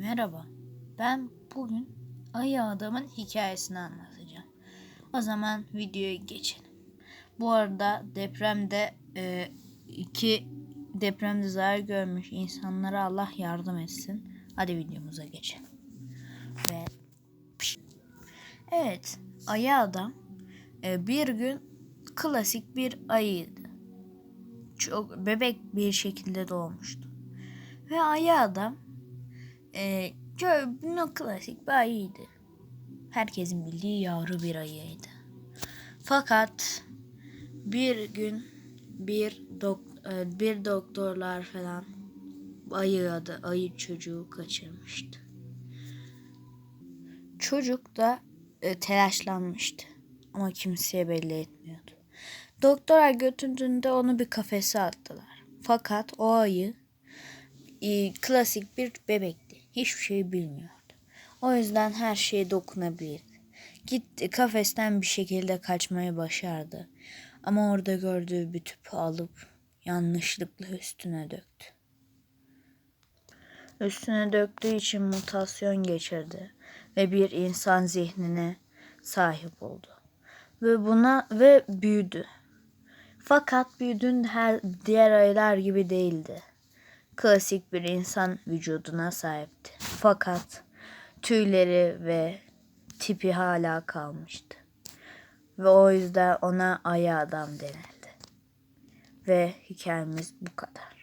Merhaba. Ben bugün Ayı Adam'ın hikayesini anlatacağım. O zaman videoya geçelim. Bu arada depremde e, iki depremde zarar görmüş insanlara Allah yardım etsin. Hadi videomuza geçelim. Ve Evet, Ayı Adam e, bir gün klasik bir ayıydı. Çok bebek bir şekilde doğmuştu. Ve Ayı Adam e, köy klasik bir ayıydı. Herkesin bildiği yavru bir ayıydı. Fakat bir gün bir dok e, bir doktorlar falan ayı adı ayı çocuğu kaçırmıştı. Çocuk da e, telaşlanmıştı ama kimseye belli etmiyordu. Doktora götürdüğünde onu bir kafese attılar. Fakat o ayı e, klasik bir bebekti. Hiçbir şey bilmiyordu. O yüzden her şeye dokunabilirdi. Gitti kafesten bir şekilde kaçmayı başardı. Ama orada gördüğü bir tüpü alıp yanlışlıkla üstüne döktü. Üstüne döktüğü için mutasyon geçirdi ve bir insan zihnine sahip oldu. Ve buna ve büyüdü. Fakat büyüdüğünde her diğer ayılar gibi değildi klasik bir insan vücuduna sahipti. Fakat tüyleri ve tipi hala kalmıştı. Ve o yüzden ona ayı adam denildi. Ve hikayemiz bu kadar.